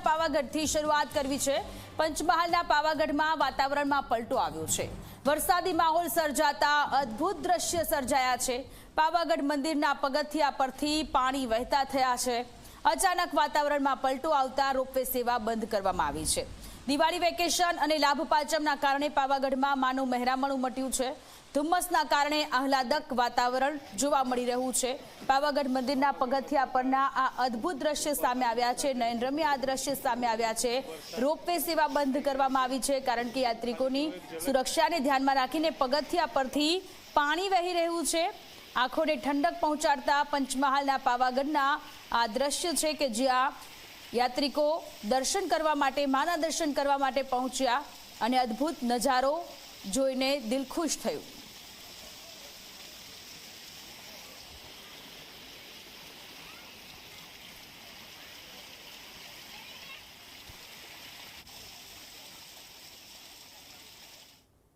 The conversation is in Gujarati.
પંચમહાલના પાવાગઢથી શરૂઆત કરવી છે. પંચમહાલના પાવાગઢમાં વાતાવરણમાં પલટો આવ્યો છે. વરસાદી માહોલ સર્જાતા અદ્ભુત દ્રશ્ય સર્જાયા છે. પાવાગઢ મંદિરના પગથિયા પરથી પાણી વહેતા થયા છે. અચાનક વાતાવરણમાં પલટો આવતા રોપવે સેવા બંધ કરવામાં આવી છે. દિવાળી વેકેશન અને લાભ પાચમના કારણે પાવાગઢમાં માનું મહેરામણ ઉમટ્યું છે. ધુમ્મસના કારણે આહલાદક વાતાવરણ જોવા મળી રહ્યું છે. પાવાગઢ મંદિરના પગથિયા પરના આ અદ્ભુત દ્રશ્ય સામે આવ્યા છે. નયનરમ્ય આ દ્રશ્ય સામે આવ્યા છે. રોપવે સેવા બંધ કરવામાં આવી છે કારણ કે યાત્રિકોની સુરક્ષાને ધ્યાનમાં રાખીને પગથિયા પરથી પાણી વહી રહ્યું છે. આંખોને ઠંડક પહોંચાડતા પંચમહાલના પાવાગઢના આ દ્રશ્ય છે કે જ્યાં યાત્રિકો દર્શન કરવા માટે, માના દર્શન કરવા માટે પહોંચ્યા અને અદ્ભુત નજારો જોઈને દિલ ખુશ થયું.